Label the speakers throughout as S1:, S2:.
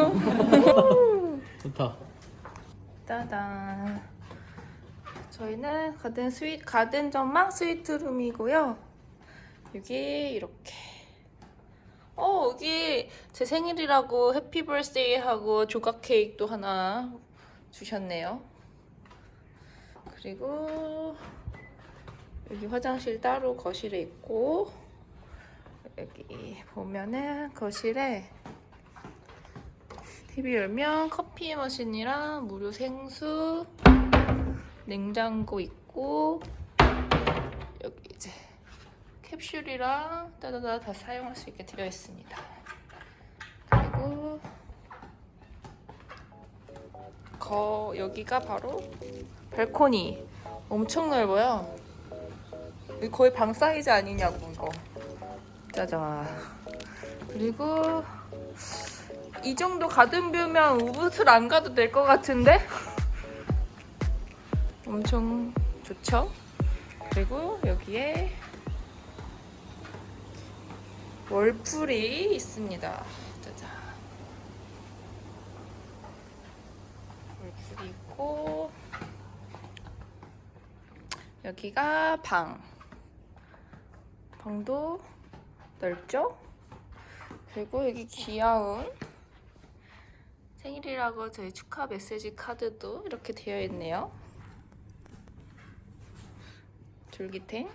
S1: 좋다. 따단. 저희는 가든 스위 가든 전망 스위트룸이고요. 여기 이렇게. 어 여기 제 생일이라고 해피 벌스데이 하고 조각 케이크도 하나 주셨네요. 그리고 여기 화장실 따로 거실에 있고 여기 보면은 거실에 TV 열면 커피 머신이랑 무료 생수 냉장고 있고 여기 이제 캡슐이랑 따다다 다 사용할 수 있게 되어 있습니다. 그리고 거 여기가 바로 발코니 엄청 넓어요. 거의 방 사이즈 아니냐고 이거. 짜잔. 그리고 이 정도 가든뷰면 우붓을 안 가도 될 것 같은데? 엄청 좋죠? 그리고 여기에 월풀이 있습니다. 월풀이 있고 여기가 방. 방도 넓죠? 그리고 여기 귀여운 생일이라고 저희 축하 메시지 카드도 이렇게 되어 있네요. 줄기탱.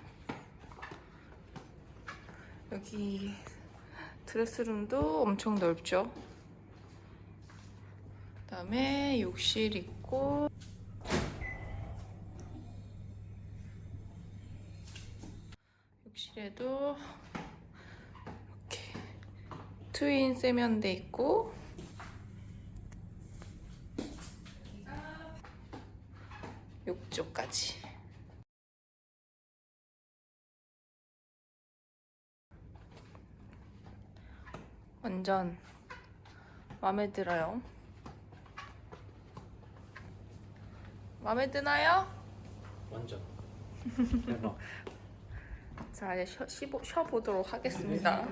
S1: 여기 드레스룸도 엄청 넓죠. 그다음에 욕실 있고 욕실에도 이렇게 트윈 세면대 있고 욕조까지. 완전 마음에 들어요. 마음에 드나요?
S2: 완전 대박
S1: 자 이제 쉬, 쉬보, 쉬어보도록 하겠습니다.